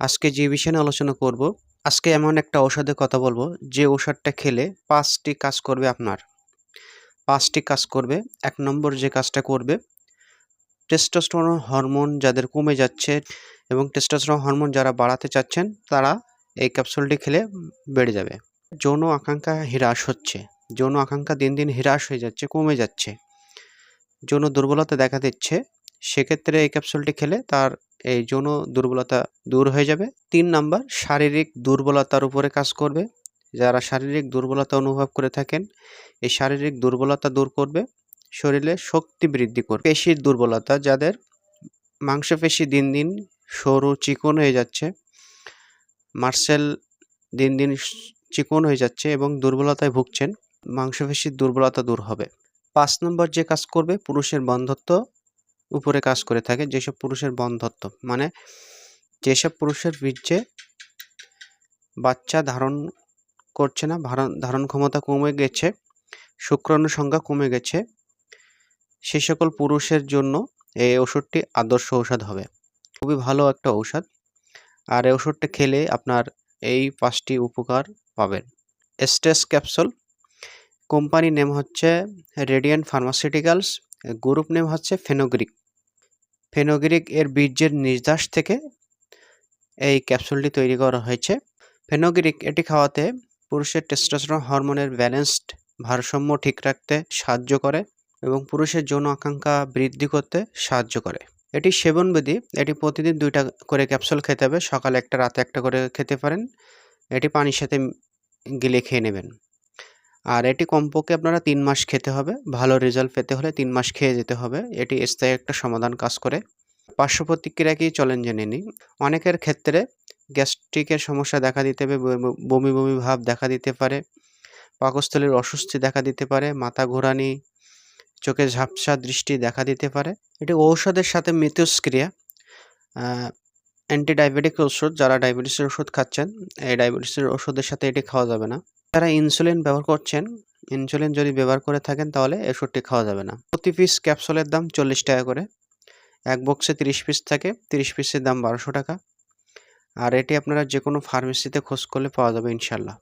আজকে যে বিষয় নিয়ে আলোচনা করব, আজকে এমন একটা ঔষধের কথা বলব, যে ঔষধটা খেলে পাঁচটি কাজ করবে আপনার। পাঁচটি কাজ করবে, এক নম্বর যে কাজটা করবে টেস্টোস্টেরন হরমোন যাদের কমে যাচ্ছে এবং টেস্টোস্টেরন হরমোন যারা বাড়াতে চাচ্ছেন, তারা এই ক্যাপসুলটি খেলে বেড়ে যাবে। যৌন আকাঙ্ক্ষা হ্রাস হচ্ছে, যৌন আকাঙ্ক্ষা দিন দিন হ্রাস হয়ে যাচ্ছে, কমে যাচ্ছে। যৌন দুর্বলতা দেখা দিচ্ছে সেক্ষেত্রে এই ক্যাপসুলটি খেলে তার এই যৌন দুর্বলতা দূর হয়ে যাবে। তিন নাম্বার, শারীরিক দুর্বলতার উপরে কাজ করবে। যারা শারীরিক দুর্বলতা অনুভব করে থাকেন, এই শারীরিক দুর্বলতা দূর করবে, শরীরে শক্তি বৃদ্ধি করবে। পেশির দুর্বলতা, যাদের মাংসপেশি দিন দিন সরু চিকন হয়ে যাচ্ছে, মার্সেল দিন দিন চিকন হয়ে যাচ্ছে এবং দুর্বলতায় ভুগছেন, মাংসপেশির দুর্বলতা দূর হবে। পাঁচ নম্বর যে কাজ করবে, পুরুষের বন্ধত্ব উপরে কাজ করে থাকে যেসব পুরুষের বন্ধত্ব। মানে যেসব পুরুষের বীর্যে বাচ্চা ধারণ করছে না, ধারণ ক্ষমতা কমে গেছে, শুক্রাণু সংখ্যা কমে গেছে, সে সকল পুরুষের জন্য এই ওষুধটি আদর্শ ঔষধ হবে। খুবই ভালো একটা ঔষধ। আর এই ওষুধটা খেলে আপনার এই পাঁচটি উপকার পাবেন। স্টেস ক্যাপসুল। কোম্পানি নেম হচ্ছে রেডিয়ান ফার্মাসিউটিক্যালস। গ্রুপ নেম হচ্ছে ফেনোগ্রিক। ফেনোগ্রিক এর বীর্যের নির্যাস থেকে এই ক্যাপসুলটি তৈরি করা হয়েছে। ফেনোগ্রিক এটি খাওয়াতে পুরুষের টেস্টোস্টেরন হরমোনের ব্যালেন্সড ভারসাম্য ঠিক রাখতে সাহায্য করে এবং পুরুষের যৌন আকাঙ্ক্ষা বৃদ্ধি করতে সাহায্য করে। এটি সেবনবিধি, এটি প্রতিদিন দুইটা করে ক্যাপসুল খেতে হবে, সকালে একটা, রাতে একটা করে খেতে পারেন। এটি পানির সাথে গিলে খেয়ে নেবেন। আর এটি কমপক্ষে আপনারা তিন মাস খেতে হবে। ভালো রেজাল্ট পেতে হলে তিন মাস খেয়ে যেতে হবে। এটি স্থায়ী একটা সমাধান কাজ করে। পার্শ্ব প্রতিক্রিয়া কি চলেন জেনে নিই। অনেকের ক্ষেত্রে গ্যাস্ট্রিকের সমস্যা দেখা দিতে পারে বমি বমি ভাব দেখা দিতে পারে, পাকস্থলীর অস্বস্তি দেখা দিতে পারে, মাথা ঘোরানি, চোখে ঝাপসা দৃষ্টি দেখা দিতে পারে। এটি ঔষধের সাথে মিথস্ক্রিয়া অ্যান্টি ডায়াবেটিক ওষুধ যারা ডায়াবেটিসের ওষুধ খাচ্ছেন, এই ডায়াবেটিসের ওষুধের সাথে এটি খাওয়া যাবে না। যারা ইনসুলিন ব্যবহার করছেন ইনসুলিন যদি ব্যবহার করে থাকেন তাহলে ওষুধটি খাওয়া যাবে না। প্রতি পিস ক্যাপসুলের দাম চল্লিশ টাকা করে। এক বক্সে তিরিশ পিস থাকে, তিরিশ পিসের দাম বারোশো টাকা। আর এটি আপনারা যে কোনো ফার্মেসিতে খোঁজ করলে পাওয়া যাবে ইনশাল্লাহ।